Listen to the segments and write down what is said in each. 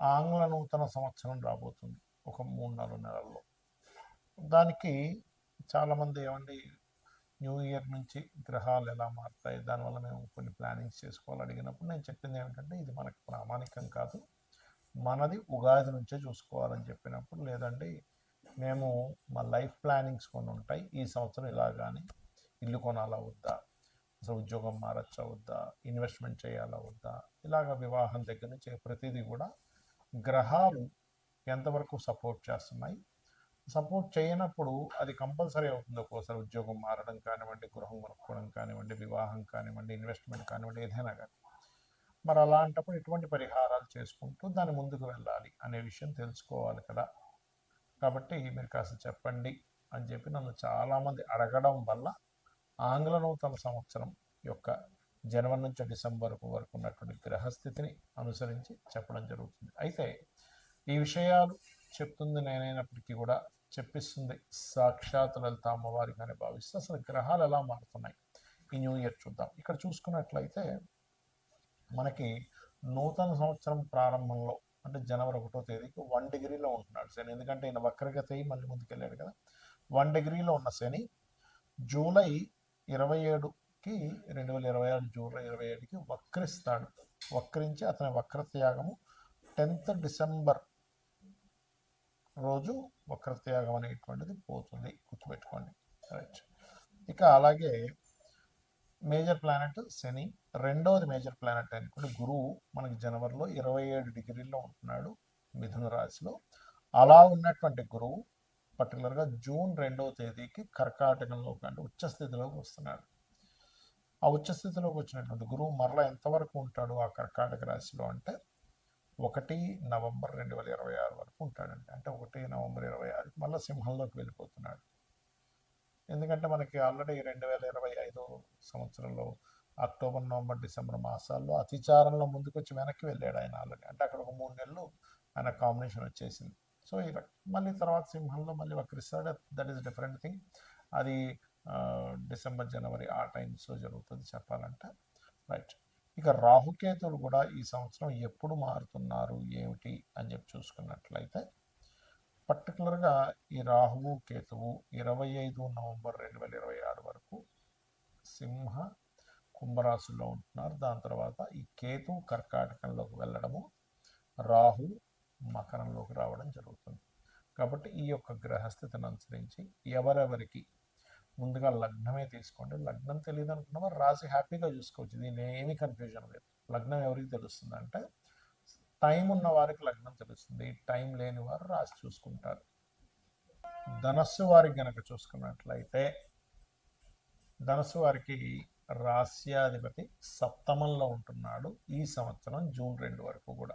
ఆంగ్ల నూతన సంవత్సరం రాబోతుంది ఒక మూడు నాలుగు నెలల్లో. దానికి చాలామంది ఏమండి న్యూ ఇయర్ నుంచి గ్రహాలు ఎలా మారుతాయి దానివల్ల మేము కొన్ని ప్లానింగ్స్ చేసుకోవాలి అడిగినప్పుడు నేను చెప్పింది ఏమిటంటే ఇది మనకు ప్రామాణికం కాదు. మనది ఉగాది నుంచే చూసుకోవాలని చెప్పినప్పుడు లేదండి మేము మా లైఫ్ ప్లానింగ్స్ కొన్ని ఉంటాయి ఈ సంవత్సరం ఇలా కానీ ఇల్లు కొనాలా వద్దా అసలు ఉద్యోగం మారచ్చా వద్దా? ఇన్వెస్ట్మెంట్ చేయాలా వద్దా? ఇలాగ వివాహం దగ్గర నుంచి ప్రతిదీ కూడా గ్రహాలు ఎంతవరకు సపోర్ట్ చేస్తున్నాయి? సపోర్ట్ చేయనప్పుడు అది కంపల్సరీ అవుతుంది ఒక్కోసారి ఉద్యోగం మారడం కానివ్వండి గృహం కొనుక్కోవడం కానివ్వండి వివాహం కానివ్వండి ఇన్వెస్ట్మెంట్ కానివ్వండి ఏదైనా కానీ. మరి అలాంటప్పుడు ఎటువంటి పరిహారాలు చేసుకుంటూ దాని ముందుకు వెళ్ళాలి అనే విషయం తెలుసుకోవాలి కదా. కాబట్టి మీరు కాస్త చెప్పండి అని చెప్పి నన్ను చాలామంది అడగడం వల్ల ఆంగ్ల నూతన సంవత్సరం యొక్క జనవరి నుంచి డిసెంబర్ వరకు ఉన్నటువంటి గ్రహస్థితిని అనుసరించి చెప్పడం జరుగుతుంది. అయితే ఈ విషయాలు చెప్తుంది నేనైనప్పటికీ కూడా చెప్పిస్తుంది సాక్షాత్ లలిత అమ్మవారిగానే అని భావిస్తే అసలు గ్రహాలు ఎలా మారుతున్నాయి? ఈ న్యూ ఇయర్ చూద్దాం. ఇక్కడ చూసుకున్నట్లయితే మనకి నూతన సంవత్సరం ప్రారంభంలో అంటే జనవరి ఒకటో తేదీకి వన్ డిగ్రీలో ఉంటున్నాడు శని. ఎందుకంటే ఈయన వక్రగతి మళ్ళీ ముందుకెళ్ళాడు కదా. వన్ డిగ్రీలో ఉన్న శని జూలై ఇరవై ఏడుకి రెండు వేల ఇరవై ఆరు జూలై ఇరవై ఏడుకి వక్రిస్తాడు. వక్రించి అతని వక్రత్యాగము టెన్త్ డిసెంబర్ రోజు వక్రత్యాగం అనేటువంటిది పోతుంది. గుర్తుపెట్టుకోండి. రైట్ ఇక అలాగే మేజర్ ప్లానెట్ శని రెండవది మేజర్ ప్లానెట్ అనుకుంటే గురువు మనకి జనవరిలో ఇరవై ఏడు డిగ్రీల్లో ఉంటున్నాడు మిథున రాశిలో. అలా ఉన్నటువంటి గురువు పర్టికులర్గా జూన్ రెండవ తేదీకి కర్కాటకంలోకి అంటే ఉచ్చస్థితిలోకి వస్తున్నాడు. ఆ ఉచ్చస్థితిలోకి వచ్చినటువంటి గురువు మరలా ఎంతవరకు ఉంటాడు ఆ కర్కాటక రాశిలో అంటే ఒకటి నవంబర్ రెండు వేల ఇరవై ఆరు వరకు ఉంటాడండి. అంటే ఒకటి నవంబర్ ఇరవై ఆరుకి మళ్ళీ సింహంలోకి వెళ్ళిపోతున్నాడు. ఎందుకంటే మనకి ఆల్రెడీ రెండు వేల ఇరవై ఐదో సంవత్సరంలో అక్టోబర్ నవంబర్ డిసెంబర్ మాసాల్లో అతిచారంలో ముందుకు వచ్చి వెనక్కి వెళ్ళాడు ఆయన ఆల్రెడీ. అంటే అక్కడ ఒక మూడు నెలలు ఆయన కాంబినేషన్ వచ్చేసింది. సో ఈ మళ్ళీ తర్వాత సింహంలో మళ్ళీ వక్రిస్తాడు దట్ ఈస్ డిఫరెంట్ థింగ్. అది డిసెంబర్ జనవరి ఆ టైమ్స్లో జరుగుతుంది చెప్పాలంటే. రైట్. ఇక రాహుకేతులు కూడా ఈ సంవత్సరం ఎప్పుడు మారుతున్నారు ఏమిటి అని చెప్పి చూసుకున్నట్లయితే పర్టికులర్గా ఈ రాహువు కేతువు ఇరవై ఐదు నవంబర్ రెండు వేల ఇరవై ఆరు వరకు సింహ కుంభరాశుల్లో ఉంటున్నారు. దాని తర్వాత ఈ కేతు కర్కాటకంలోకి వెళ్ళడము రాహు మకరంలోకి రావడం జరుగుతుంది. కాబట్టి ఈ యొక్క గ్రహస్థితిని అనుసరించి ఎవరెవరికి ముందుగా లగ్నమే తీసుకోండి. లగ్నం తెలియదు అనుకున్న రాసి రాశి హ్యాపీగా చూసుకోవచ్చు. దీని ఏమీ కన్ఫ్యూజన్ లేదు. లగ్నం ఎవరికి తెలుస్తుంది అంటే టైం ఉన్న వారికి లగ్నం తెలుస్తుంది. టైం లేని వారు రాశి చూసుకుంటారు. ధనస్సు వారికి గనక చూసుకున్నట్లయితే ధనస్సు వారికి రాస్యాధిపతి సప్తమంలో ఉంటున్నాడు ఈ సంవత్సరం జూన్ రెండు వరకు కూడా.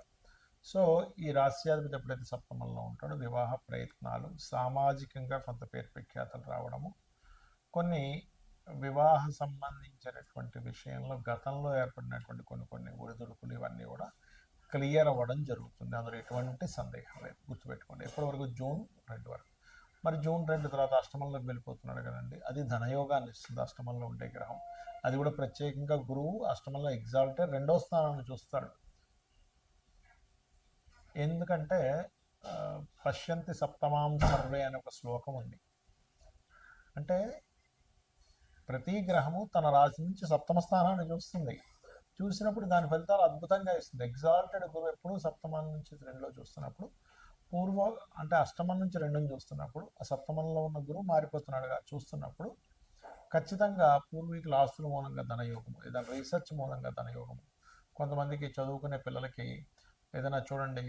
సో ఈ రాస్యాధిపతి ఎప్పుడైతే సప్తమంలో ఉంటాడో వివాహ ప్రయత్నాలు సామాజికంగా కొంత పేరు ప్రఖ్యాతలు రావడము కొన్ని వివాహ సంబంధించినటువంటి విషయంలో గతంలో ఏర్పడినటువంటి కొన్ని కొన్ని ఒడిదుడుకులు ఇవన్నీ కూడా క్లియర్ అవ్వడం జరుగుతుంది. అందులో ఎటువంటి సందేహం లేదు. గుర్తుపెట్టుకోండి. ఎప్పటివరకు జూన్ రెండు వరకు. మరి జూన్ రెండు తర్వాత అష్టమంలోకి వెళ్ళిపోతున్నాడు కదండి. అది ధనయోగాన్ని ఇస్తుంది. అష్టమంలో ఉండే గ్రహం. అది కూడా ప్రత్యేకంగా గురువు అష్టమంలో ఎగ్జాల్టే రెండో స్థానాన్ని చూస్తాడు. ఎందుకంటే పశ్యంతి సప్తమాం సర్వే అనే ఒక శ్లోకం ఉంది. అంటే ప్రతి గ్రహము తన రాశి నుంచి సప్తమ స్థానాన్ని చూస్తుంది. చూసినప్పుడు దాని ఫలితాలు అద్భుతంగా ఇస్తుంది. ఎగ్జాల్టెడ్ గురువు ఎప్పుడు సప్తమం నుంచి రెండులో చూస్తున్నప్పుడు పూర్వ అంటే అష్టమం నుంచి రెండుని చూస్తున్నప్పుడు ఆ సప్తమంలో ఉన్న గురువు మారిపోతున్నాడుగా చూస్తున్నప్పుడు ఖచ్చితంగా పూర్వీకుల ఆస్తుల మూలంగా ధనయోగము ఏదైనా రీసెర్చ్ మూలంగా ధనయోగము. కొంతమందికి చదువుకునే పిల్లలకి ఏదైనా చూడండి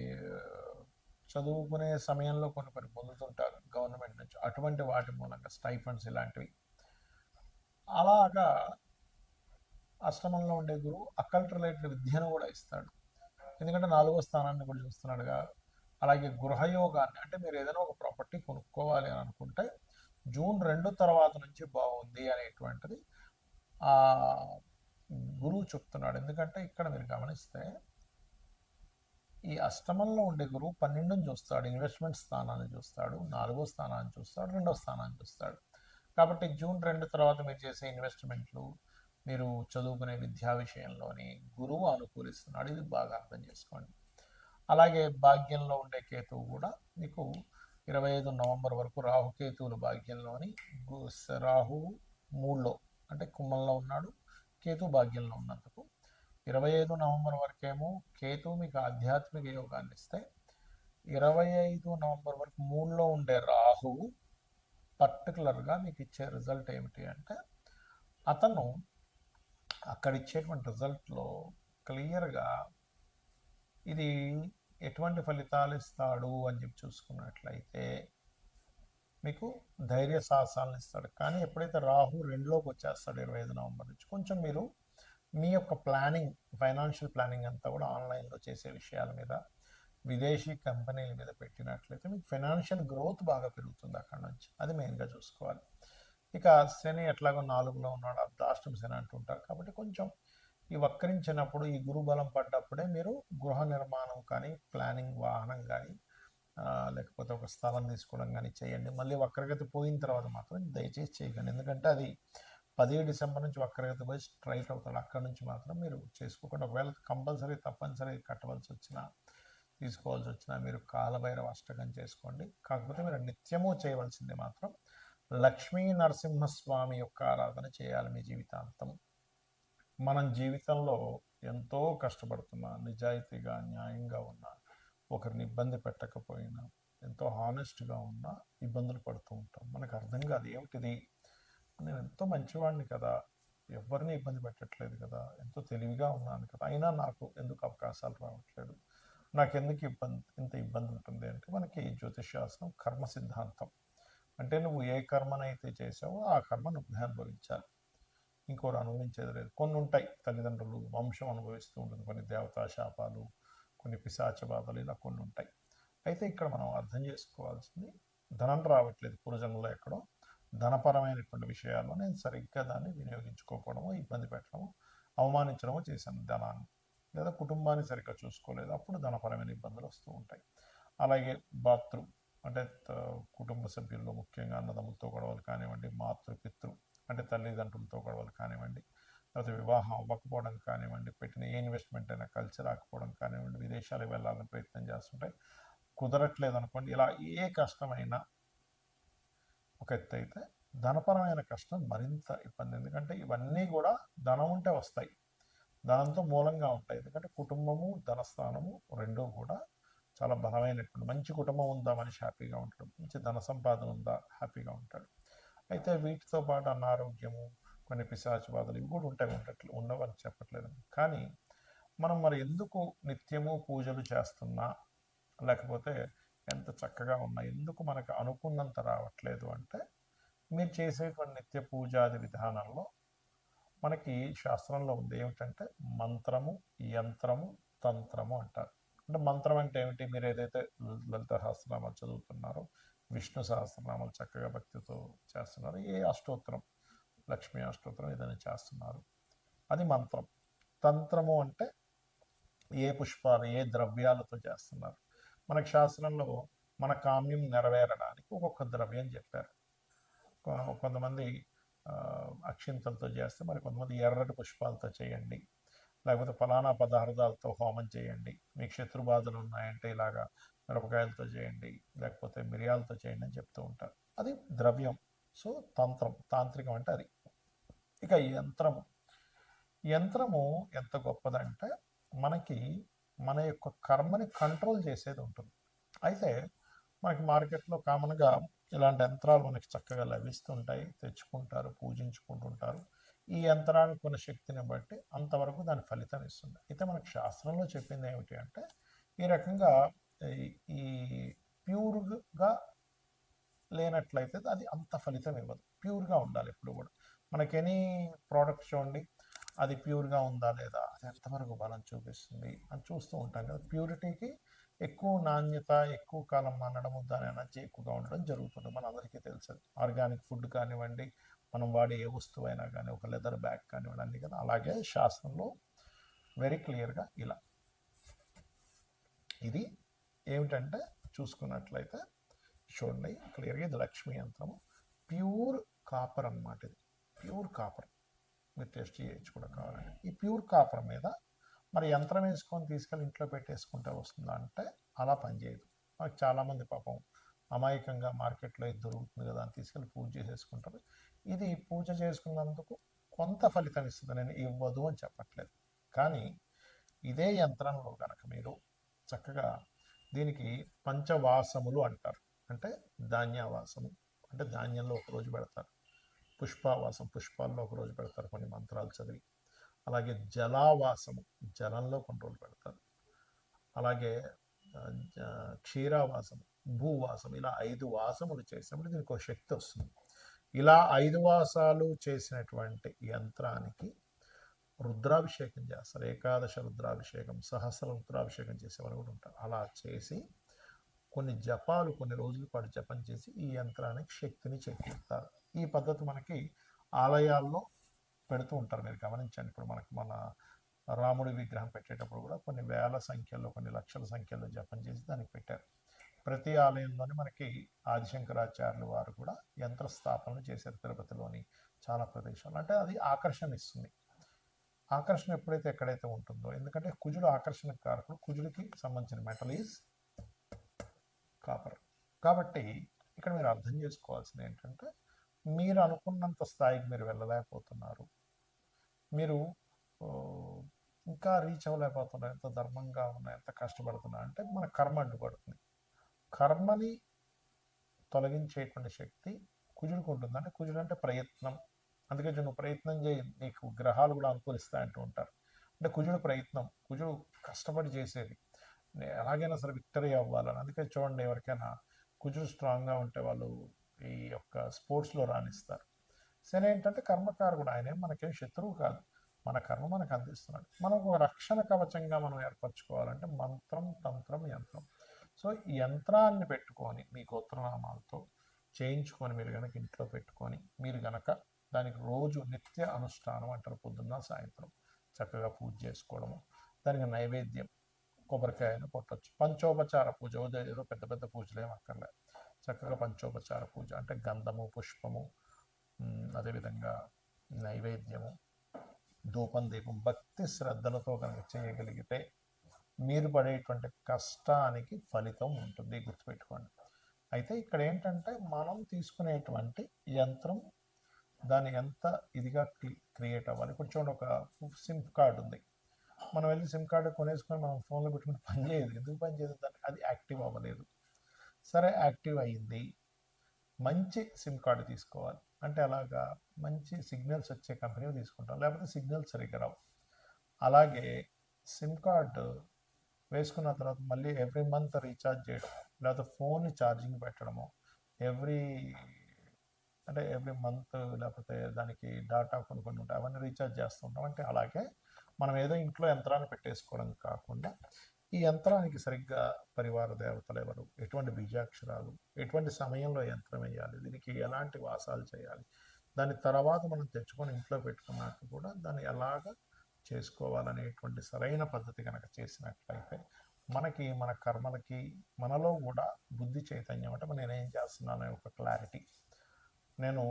చదువుకునే సమయంలో కొన్ని కొన్ని పొందుతుంటారు గవర్నమెంట్ నుంచి. అటువంటి వాటి మూలంగా స్టైఫండ్స్ ఇలాంటివి. అలాగా అష్టమంలో ఉండే గురువు అకల్ట్ రిలేటెడ్ విద్యను కూడా ఇస్తాడు. ఎందుకంటే నాలుగో స్థానాన్ని కూడా చూస్తున్నాడుగా. అలాగే గృహయోగాన్ని అంటే మీరు ఏదైనా ఒక ప్రాపర్టీ కొనుక్కోవాలి అని అనుకుంటే జూన్ రెండు తర్వాత నుంచి బాగుంది అనేటువంటిది ఆ గురువు చెప్తున్నాడు. ఎందుకంటే ఇక్కడ మీరు గమనిస్తే ఈ అష్టమంలో ఉండే గురువు పన్నెండుని చూస్తాడు. ఇన్వెస్ట్మెంట్ స్థానాన్ని చూస్తాడు. నాలుగో స్థానాన్ని చూస్తాడు. రెండో స్థానాన్ని చూస్తాడు. కాబట్టి జూన్ రెండు తర్వాత మీరు చేసే ఇన్వెస్ట్మెంట్లు మీరు చదువుకునే విద్యా విషయంలోని గురువు అనుకూలిస్తున్నాడు. ఇది బాగా అర్థం చేసుకోండి. అలాగే భాగ్యంలో ఉండే కేతువు కూడా మీకు ఇరవై ఐదు నవంబర్ వరకు రాహుకేతువులు భాగ్యంలోని గు- మూడులో అంటే కుమ్మంలో ఉన్నాడు. కేతు భాగ్యంలో ఉన్నందుకు ఇరవై ఐదు నవంబర్ వరకేమో కేతు మీకు ఆధ్యాత్మిక యోగాన్ని ఇస్తే ఇరవై ఐదు నవంబర్ వరకు మూడులో ఉండే రాహువు పర్టికులర్గా మీకు ఇచ్చే రిజల్ట్ ఏమిటి అంటే అతను అక్కడ ఇచ్చేటువంటి రిజల్ట్లో క్లియర్గా ఇది ఎటువంటి ఫలితాలు ఇస్తాడు అని చెప్పి చూసుకున్నట్లయితే మీకు ధైర్య సాహసాలను ఇస్తాడు. కానీ ఎప్పుడైతే రాహు రెండులోకి వచ్చేస్తాడు ఇరవై ఐదు నవంబర్ నుంచి కొంచెం మీరు మీ యొక్క ప్లానింగ్ ఫైనాన్షియల్ ప్లానింగ్ అంతా కూడా ఆన్లైన్లో చేసే విషయాల మీద విదేశీ కంపెనీల మీద పెట్టినట్లయితే మీకు ఫైనాన్షియల్ గ్రోత్ బాగా పెరుగుతుంది అక్కడ నుంచి. అది మెయిన్గా చూసుకోవాలి. ఇక శని ఎట్లాగో నాలుగులో ఉన్నాడు అర్ధాష్టం శని అంటుంటారు కాబట్టి కొంచెం ఈ వక్రించినప్పుడు ఈ గురుబలం పడ్డప్పుడే మీరు గృహ నిర్మాణం కానీ ప్లానింగ్ వాహనం కానీ లేకపోతే ఒక స్థలం తీసుకోవడం కానీ చేయండి. మళ్ళీ వక్రగతి పోయిన తర్వాత మాత్రం దయచేసి చేయకండి. ఎందుకంటే అది పదిహేడు డిసెంబర్ నుంచి ఒక్కరిగత పోయి స్ట్రైట్ అవుతాడు. అక్కడ నుంచి మాత్రం మీరు చేసుకోకుండా ఒకవేళ కంపల్సరీ తప్పనిసరి కట్టవలసి వచ్చినా తీసుకోవాల్సి వచ్చినా మీరు కాలభైరవ అష్టకం చేసుకోండి. కాకపోతే మీరు నిత్యము చేయవలసింది మాత్రం లక్ష్మీ నరసింహస్వామి యొక్క ఆరాధన చేయాలి మీ జీవితాంతం. మనం జీవితంలో ఎంతో కష్టపడుతున్నా నిజాయితీగా న్యాయంగా ఉన్నా ఒకరిని ఇబ్బంది పెట్టకపోయినా ఎంతో హానెస్ట్గా ఉన్నా ఇబ్బందులు పడుతూ ఉంటాం. మనకు అర్థం కాదు ఏమిటిది? నేను ఎంతో మంచివాడిని కదా. ఎవరిని ఇబ్బంది పెట్టట్లేదు కదా. ఎంతో తెలివిగా ఉన్నాను కదా. అయినా నాకు ఎందుకు అవకాశాలు రావట్లేదు? నాకు ఎందుకు ఇబ్బంది ఇంత ఇబ్బంది ఉంటుంది అంటే మనకి జ్యోతిష్ శాస్త్రం కర్మ సిద్ధాంతం. అంటే నువ్వు ఏ కర్మనైతే చేసావో ఆ కర్మ నువ్వు అనుభవించాలి. ఇంకోటి అనుభవించేది లేదు. కొన్ని ఉంటాయి తల్లిదండ్రులు వంశం అనుభవిస్తూ ఉంటుంది. కొన్ని దేవతా శాపాలు కొన్ని పిశాచ బాధలు ఇలా కొన్ని ఉంటాయి అయితే ఇక్కడ మనం అర్థం చేసుకోవాల్సింది ధనం రావట్లేదు. పూర్వజన్మలో ఎక్కడో ధనపరమైనటువంటి విషయాల్లో నేను సరిగ్గా దాన్ని వినియోగించుకోకపోవడము ఇబ్బంది పెట్టడము అవమానించడము చేశాను ధనాన్ని. లేదా కుటుంబాన్ని సరిగ్గా చూసుకోలేదు. అప్పుడు ధనపరమైన ఇబ్బందులు వస్తూ ఉంటాయి. అలాగే బాతృ అంటే కుటుంబ సభ్యుల్లో ముఖ్యంగా అన్నదమ్ములతో గొడవలు కానివ్వండి మాతృ పితృ అంటే తల్లిదండ్రులతో గొడవలు కానివ్వండి లేకపోతే వివాహం అవ్వకపోవడం కానివ్వండి పెట్టిన ఏ ఇన్వెస్ట్మెంట్ అయినా కలిసి రాకపోవడం కానివ్వండి విదేశాలకు వెళ్ళాలని ప్రయత్నం చేస్తుంటే కుదరట్లేదు అనుకోండి ఇలా ఏ కష్టమైనా ఒక ఎత్తు అయితే ధనపరమైన కష్టం మరింత ఇబ్బంది. ఎందుకంటే ఇవన్నీ కూడా ధనం ఉంటే వస్తాయి. ధనంతో మూలంగా ఉంటాయి. ఎందుకంటే కుటుంబము ధనస్థానము రెండూ కూడా చాలా బలమైనటువంటి మంచి కుటుంబం ఉందా మనిషి హ్యాపీగా ఉంటాడు. మంచి ధన సంపాదన ఉందా హ్యాపీగా ఉంటాడు. అయితే వీటితో పాటు అనారోగ్యము కొన్ని పిశాచ బాధలు ఇవి కూడా ఉంటాయి. ఉండట్లు ఉండవని చెప్పట్లేదు. కానీ మనం మరి ఎందుకు నిత్యము పూజలు చేస్తున్నా లేకపోతే ఎంత చక్కగా ఉన్నా ఎందుకు మనకు అనుకున్నంత రావట్లేదు అంటే మీరు చేసేటువంటి నిత్య పూజాది విధానంలో మనకి శాస్త్రంలో ఉంది. ఏమిటంటే మంత్రము యంత్రము తంత్రము అంటారు. అంటే మంత్రం అంటే ఏమిటి? మీరు ఏదైతే లలిత సహస్రనామాలు చదువుతున్నారో విష్ణు సహస్రనామాలు చక్కగా భక్తితో చేస్తున్నారు ఏ అష్టోత్తరం లక్ష్మీ అష్టోత్తరం ఏదైనా చేస్తున్నారు అది మంత్రం. తంత్రము అంటే ఏ పుష్పాలు ఏ ద్రవ్యాలతో చేస్తున్నారు మనకు శాస్త్రంలో మన కామ్యం నెరవేరడానికి ఒక్కొక్క ద్రవ్యం చెప్పారు. కొంతమంది అక్షింతలతో చేస్తే మరి కొంతమంది ఎర్రటి పుష్పాలతో చేయండి. లేకపోతే ఫలానా పదార్థాలతో హోమం చేయండి. మీకు శత్రు బాధలు ఉన్నాయంటే ఇలాగా మిరపకాయలతో చేయండి లేకపోతే మిరియాలతో చేయండి అని చెప్తూ ఉంటారు. అది ద్రవ్యం. సో తంత్రం తాంత్రికం అంటే అది. ఇక యంత్రము. యంత్రము ఎంత గొప్పదంటే మనకి మన యొక్క కర్మని కంట్రోల్ చేసేది ఉంటుంది. అయితే మనకి మార్కెట్లో కామన్గా ఇలాంటి యంత్రాలు మనకి చక్కగా లభిస్తుంటాయి. తెచ్చుకుంటారు పూజించుకుంటుంటారు. ఈ యంత్రానికి ఉన్న శక్తిని బట్టి అంతవరకు దాని ఫలితం ఇస్తుంది. అయితే మనకు శాస్త్రంలో చెప్పింది ఏమిటి అంటే ఈ రకంగా ఈ- ఈ ప్యూర్గా లేనట్లయితే అది అంత ఫలితం ఇవ్వదు. ప్యూర్గా ఉండాలి ఎప్పుడు కూడా. మనకి ఎనీ ప్రోడక్ట్ చూడండి అది ప్యూర్గా ఉందా లేదా అది ఎంతవరకు బలం చూపిస్తుంది అని చూస్తూ ఉంటాం కదా. ప్యూరిటీకి ఎక్కువ నాణ్యత ఎక్కువ కాలం మనడము దాని ఎనర్జీ ఎక్కువగా ఉండడం జరుగుతుంది. మన అందరికీ తెలుసు. ఆర్గానిక్ ఫుడ్ కానివ్వండి మనం వాడే ఏ వస్తువు అయినా కానీ ఒక లెదర్ బ్యాగ్ కానివ్వండి అన్నీ కదా. అలాగే శాస్త్రంలో వెరీ క్లియర్గా ఇలా. ఇది ఏమిటంటే చూసుకున్నట్లయితే చూడండి క్లియర్గా ఇది లక్ష్మీ యంత్రము. ప్యూర్ కాపర్ అన్నమాట ఇది. Pure copper. మీరు టెస్ట్ చేయొచ్చు కూడా కావాలంటే ఈ ప్యూర్ కాపర్ మీద మరి యంత్రం వేసుకొని తీసుకెళ్ళి ఇంట్లో పెట్టేసుకుంటే వస్తుందా అంటే అలా పనిచేయదు మనకు చాలామంది పాపం అమాయకంగా మార్కెట్లో ఇది దొరుకుతుంది కదా అని తీసుకెళ్ళి పూజ చేసేసుకుంటారు. ఇది పూజ చేసుకున్నందుకు కొంత ఫలితం ఇస్తుంది. నేను ఇవ్వదు అని చెప్పట్లేదు. కానీ ఇదే యంత్రంలో కనుక మీరు చక్కగా దీనికి పంచవాసములు అంటారు. అంటే ధాన్యవాసము. అంటే ధాన్యంలో ఒక రోజు పెడతారు. పుష్పవాసం పుష్పాల్లో ఒక రోజు పెడతారు కొన్ని మంత్రాలు చదివి. అలాగే జలావాసము జలంలో కొన్ని రోజులు పెడతారు. అలాగే క్షీరావాసము జ- క్షీరావాసం భూవాసం ఇలా ఐదు వాసములు చేసినప్పుడు దీనికి ఒక శక్తి వస్తుంది. ఇలా ఐదు వాసాలు చేసినటువంటి యంత్రానికి రుద్రాభిషేకం చేస్తారు. ఏకాదశ రుద్రాభిషేకం సహస్ర రుద్రాభిషేకం చేసేవారు కూడా ఉంటారు. అలా చేసి కొన్ని జపాలు కొన్ని రోజుల పాటు జపం చేసి ఈ యంత్రానికి శక్తిని చేకూరుతారు. ఈ పద్ధతి మనకి ఆలయాల్లో పెడుతూ ఉంటారు. మీరు గమనించండి. ఇప్పుడు మనకు మన రాముడి విగ్రహం పెట్టేటప్పుడు కూడా కొన్ని వేల సంఖ్యలో కొన్ని లక్షల సంఖ్యలో జపం చేసి దానికి పెట్టారు. ప్రతి ఆలయంలోని మనకి ఆదిశంకరాచార్యులు వారు కూడా యంత్ర స్థాపనలు చేశారు తిరుపతిలోని చాలా ప్రదేశాలు అంటే అది ఆకర్షణ ఇస్తుంది. ఆకర్షణ ఎప్పుడైతే ఎక్కడైతే ఉంటుందో ఎందుకంటే కుజుడు ఆకర్షణ కారకుడు కుజుడికి సంబంధించిన మెటల్ ఈజ్ కాపర్. కాబట్టి ఇక్కడ మీరు అర్థం చేసుకోవాల్సింది ఏంటంటే మీరు అనుకున్నంత స్థాయికి మీరు వెళ్ళలేకపోతున్నారు. మీరు ఇంకా రీచ్ అవ్వలేకపోతున్నారు. ఎంత ధర్మంగా ఉన్నా ఎంత కష్టపడుతున్నా అంటే మన కర్మ అడ్డుపడుతుంది కర్మని తొలగించేటువంటి శక్తి కుజుడికి ఉంటుంది. అంటే కుజుడు అంటే ప్రయత్నం. అందుకే నువ్వు ప్రయత్నం చేయి నీకు గ్రహాలు కూడా అనుకూలిస్తాయి అంటూ ఉంటారు. అంటే కుజుడు ప్రయత్నం కుజుడు కష్టపడి చేసేది. ఎలాగైనా సరే విక్టరీ అవ్వాలని. అందుకే చూడండి ఎవరికైనా కుజుడు స్ట్రాంగ్గా ఉంటే వాళ్ళు ఈ యొక్క స్పోర్ట్స్లో రాణిస్తారు. సరే ఏంటంటే కర్మకారకుడు ఆయన మనకేం శత్రువు కాదు. మన కర్మ మనకు అందిస్తున్నాడు. మనం ఒక రక్షణ కవచంగా మనం ఏర్పరచుకోవాలంటే మంత్రం తంత్రం యంత్రం. సో ఈ యంత్రాన్ని పెట్టుకొని మీ గోత్రనామాలతో చేయించుకొని మీరు కనుక ఇంట్లో పెట్టుకొని మీరు గనక దానికి రోజు నిత్య అనుష్ఠానం అంటారు పొద్దున్న సాయంత్రం. చక్కగా పూజ చేసుకోవడము. దానికి నైవేద్యం. కొబ్బరికాయను కొట్టచ్చు. పంచోపచార పూజ. ఏదో పెద్ద పెద్ద పూజలు ఏం అక్కర్లేదు. చక్కగా పంచోపచార పూజ అంటే గంధము పుష్పము అదేవిధంగా నైవేద్యము ధూపం దీపం భక్తి శ్రద్ధలతో కనుక చేయగలిగితే మీరు పడేటువంటి కష్టానికి ఫలితం ఉంటుంది. గుర్తుపెట్టుకోండి. అయితే ఇక్కడ ఏంటంటే మనం తీసుకునేటువంటి యంత్రం దాని ఎంత ఇదిగా క్రియేట్ అవ్వాలి. ఇప్పుడు చూడండి ఒక సిమ్ కార్డు ఉంది. మనం వెళ్ళి సిమ్ కార్డు కొనేసుకొని మనం ఫోన్లో పెట్టుకుని పని చేయదు. ఎందుకు పని చేయదు? దానికి అది యాక్టివ్ అవ్వలేదు. సరే యాక్టివ్ అయ్యింది. మంచి సిమ్ కార్డు తీసుకోవాలి. అంటే అలాగా మంచి సిగ్నల్స్ వచ్చే కంపెనీ తీసుకుంటాం. లేకపోతే సిగ్నల్స్ సరిగ్గా రావు. అలాగే సిమ్ కార్డు వేసుకున్న తర్వాత మళ్ళీ ఎవ్రీ మంత్ రీఛార్జ్ చేయడం లేకపోతే ఫోన్ ఛార్జింగ్ పెట్టడము ఎవ్రీ అంటే ఎవ్రీ మంత్ లేకపోతే దానికి డాటా కొన్ని కొన్ని ఉంటాయి అవన్నీ రీఛార్జ్ చేస్తుంటాం అంటే అలాగే మనం ఏదో ఇంట్లో యంత్రాన్ని పెట్టేసుకోవడం కాకుండా ఈ యంత్రానికి సరిగ్గా పరివార దేవతలు ఎవరు? ఎటువంటి బీజాక్షరాలు? ఎటువంటి సమయంలో యంత్రం వేయాలి? దీనికి ఎలాంటి వాసాలు చేయాలి? దాని తర్వాత మనం తెచ్చుకొని ఇంట్లో పెట్టుకున్నాక కూడా దాన్ని ఎలాగ చేసుకోవాలనేటువంటి సరైన పద్ధతి కనుక చేసినట్లయితే మనకి మన కర్మలకి మనలో కూడా బుద్ధి చైతన్యం అంటే నేను ఏం చేస్తున్నాను అనే ఒక క్లారిటీ నేను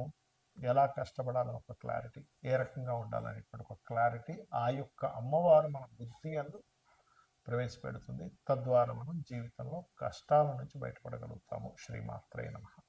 ఎలా కష్టపడాలని ఒక క్లారిటీ ఏ రకంగా ఉండాలనేటువంటి ఒక క్లారిటీ ఆ యొక్క అమ్మవారు మన బుద్ధి అందు ప్రవేశపెడుతుంది. తద్వారా మనం జీవితంలో కష్టాల నుంచి బయటపడగలుగుతాము. శ్రీమాత్రే నమః.